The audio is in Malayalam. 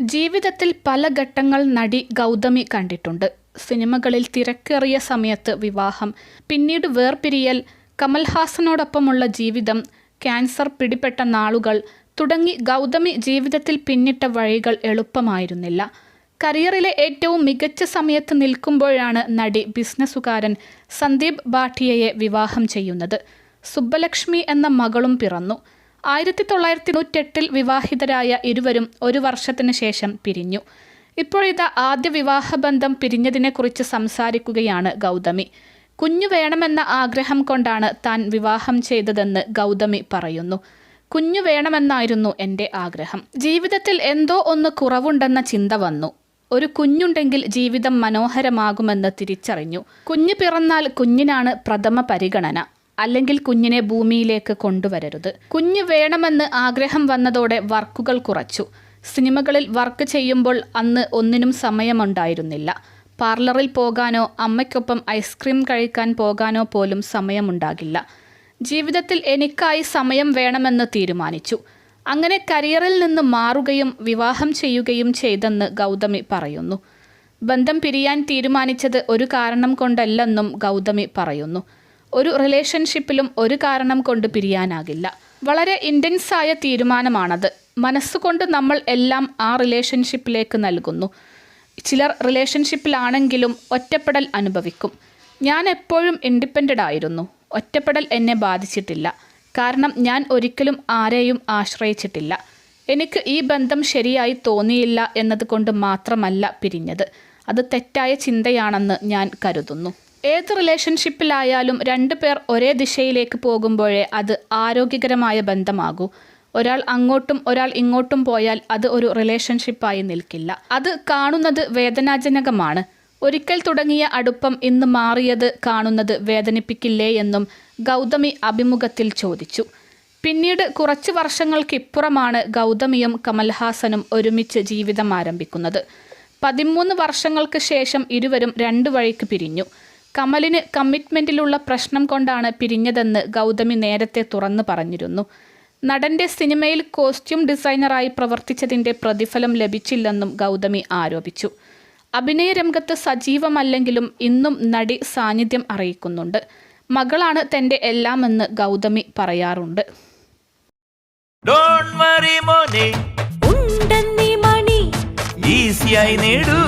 ജീവിതത്തിൽ പല ഘട്ടങ്ങൾ നടി ഗൗതമി കണ്ടിട്ടുണ്ട്. സിനിമകളിൽ തിരക്കേറിയ സമയത്ത് വിവാഹം പിന്നീട് വേർപിരിയൽ കമൽഹാസനോടൊപ്പമുള്ള ജീവിതം ക്യാൻസർ പിടിപെട്ട നാളുകൾ തുടങ്ങി ഗൗതമി ജീവിതത്തിൽ പിന്നിട്ട വഴികൾ എളുപ്പമായിരുന്നില്ല. കരിയറിലെ ഏറ്റവും മികച്ച സമയത്ത് നിൽക്കുമ്പോഴാണ് നടി ബിസിനസ്സുകാരൻ സന്ദീപ് ഭാട്ടിയയെ വിവാഹം ചെയ്യുന്നത്. സുബ്ബലക്ഷ്മി എന്ന മകളും പിറന്നു. ആയിരത്തി തൊള്ളായിരത്തി തൊണ്ണൂറ്റെട്ടിൽ വിവാഹിതരായ ഇരുവരും ഒരു വർഷത്തിന് ശേഷം പിരിഞ്ഞു. ഇപ്പോഴിതാ ആദ്യ വിവാഹബന്ധം പിരിഞ്ഞതിനെക്കുറിച്ച് സംസാരിക്കുകയാണ് ഗൗതമി. കുഞ്ഞു വേണമെന്ന ആഗ്രഹം കൊണ്ടാണ് താൻ വിവാഹം ചെയ്തതെന്ന് ഗൗതമി പറയുന്നു. കുഞ്ഞു വേണമെന്നായിരുന്നു എന്റെ ആഗ്രഹം. ജീവിതത്തിൽ എന്തോ ഒന്ന് കുറവുണ്ടെന്ന ചിന്ത വന്നു. ഒരു കുഞ്ഞുണ്ടെങ്കിൽ ജീവിതം മനോഹരമാകുമെന്ന് തിരിച്ചറിഞ്ഞു. കുഞ്ഞ് പിറന്നാൽ കുഞ്ഞിനാണ് പ്രഥമ പരിഗണന. അല്ലെങ്കിൽ കുഞ്ഞിനെ ഭൂമിയിലേക്ക് കൊണ്ടുവരരുത്. കുഞ്ഞ് വേണമെന്ന് ആഗ്രഹം വന്നതോടെ വർക്കുകൾ കുറച്ചു. സിനിമകളിൽ വർക്ക് ചെയ്യുമ്പോൾ അന്ന് ഒന്നിനും സമയമുണ്ടായിരുന്നില്ല. പാർലറിൽ പോകാനോ അമ്മയ്ക്കൊപ്പം ഐസ്ക്രീം കഴിക്കാൻ പോകാനോ പോലും സമയമുണ്ടാകില്ല. ജീവിതത്തിൽ എനിക്കായി സമയം വേണമെന്ന് തീരുമാനിച്ചു. അങ്ങനെ കരിയറിൽ നിന്ന് മാറുകയും വിവാഹം ചെയ്യുകയും ചെയ്തെന്ന് ഗൗതമി പറയുന്നു. ബന്ധം പിരിയാൻ തീരുമാനിച്ചത് ഒരു കാരണം കൊണ്ടല്ലെന്നും ഗൗതമി പറയുന്നു. ഒരു റിലേഷൻഷിപ്പിലും ഒരു കാരണം കൊണ്ട് പിരിയാനാകില്ല. വളരെ ഇന്റൻസായ തീരുമാനമാണത്. മനസ്സുകൊണ്ട് നമ്മൾ എല്ലാം ആ റിലേഷൻഷിപ്പിലേക്ക് നൽകുന്നു. ചിലർ റിലേഷൻഷിപ്പിലാണെങ്കിലും ഒറ്റപ്പെടൽ അനുഭവിക്കും. ഞാൻ എപ്പോഴും ഇൻഡിപെൻഡന്റ് ആയിരുന്നു. ഒറ്റപ്പെടൽ എന്നെ ബാധിച്ചിട്ടില്ല. കാരണം ഞാൻ ഒരിക്കലും ആരെയും ആശ്രയിച്ചിട്ടില്ല. എനിക്ക് ഈ ബന്ധം ശരിയായി തോന്നിയില്ല എന്നതുകൊണ്ട് മാത്രമല്ല പിരിഞ്ഞത്. അത് തെറ്റായ ചിന്തയാണെന്ന് ഞാൻ കരുതുന്നു. ഏത് റിലേഷൻഷിപ്പിലായാലും രണ്ടു പേർ ഒരേ ദിശയിലേക്ക് പോകുമ്പോഴേ അത് ആരോഗ്യകരമായ ബന്ധമാകൂ. ഒരാൾ അങ്ങോട്ടും ഒരാൾ ഇങ്ങോട്ടും പോയാൽ അത് ഒരു റിലേഷൻഷിപ്പായി നിൽക്കില്ല. അത് കാണുന്നത് വേദനാജനകമാണ്. ഒരിക്കൽ തുടങ്ങിയ അടുപ്പം ഇന്ന് മാറിയത് കാണുന്നത് വേദനിപ്പിക്കില്ലേ എന്നും ഗൗതമി അഭിമുഖത്തിൽ ചോദിച്ചു. പിന്നീട് കുറച്ച് വർഷങ്ങൾക്കിപ്പുറമാണ് ഗൗതമിയും കമൽഹാസനും ഒരുമിച്ച് ജീവിതം ആരംഭിക്കുന്നത്. പതിമൂന്ന് വർഷങ്ങൾക്ക് ശേഷം ഇരുവരും രണ്ടു വഴിക്ക് പിരിഞ്ഞു. കമലിന് കമ്മിറ്റ്മെന്റിലുള്ള പ്രശ്നം കൊണ്ടാണ് പിരിഞ്ഞതെന്ന് ഗൗതമി നേരത്തെ തുറന്നു പറഞ്ഞിരുന്നു. നടന്റെ സിനിമയിൽ കോസ്റ്റ്യൂം ഡിസൈനറായി പ്രവർത്തിച്ചതിന്റെ പ്രതിഫലം ലഭിച്ചില്ലെന്നും ഗൗതമി ആരോപിച്ചു. അഭിനയ രംഗത്ത് സജീവമല്ലെങ്കിലും ഇന്നും നടി സാന്നിധ്യം അറിയിക്കുന്നുണ്ട്. മകളാണ് തന്റെ എല്ലാമെന്ന് ഗൗതമി പറയാറുണ്ട്. ഡോൺ വറി മോനെ. ഉണ്ടെന്നീ മണി. ഈസിയായി നേടൂ.